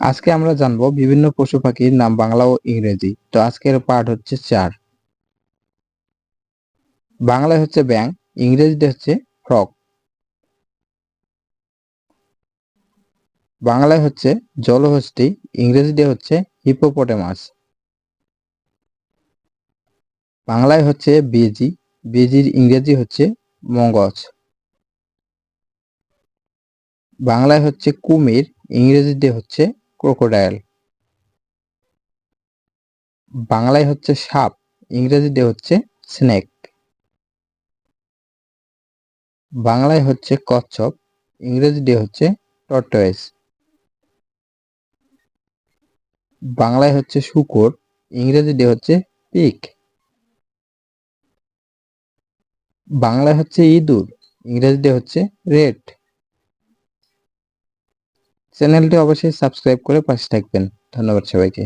আজকে আমরা জানব বিভিন্ন পশু পাখির নাম বাংলা ও ইংরেজি। তো আজকের পার্ট হচ্ছে চার। বাংলায় হচ্ছে ব্যাং ইংরেজিতে হচ্ছে ফ্রক। বাংলায় হচ্ছে জলহস্তি, ইংরেজিতে হচ্ছে হিপোপটেমাস। বাংলায় হচ্ছে বেজি, বেজির ইংরেজি হচ্ছে মঙ্গজ বাংলায় হচ্ছে কুমির, ইংরেজিতে হচ্ছে ক্রোকোডাইল। বাংলায় হচ্ছে সাপ, ইংরেজিতে হচ্ছে স্নেক। বাংলায় হচ্ছে কচ্ছপ, ইংরেজিতে হচ্ছে টর্টয়েস বাংলায় হচ্ছে শুকর, ইংরেজিতে হচ্ছে পিক। বাংলায় হচ্ছে ইঁদুর, ইংরেজিতে হচ্ছে রেড চ্যানেলটি অবশ্যই সাবস্ক্রাইব করে পাশে থাকবেন। ধন্যবাদ সবাইকে।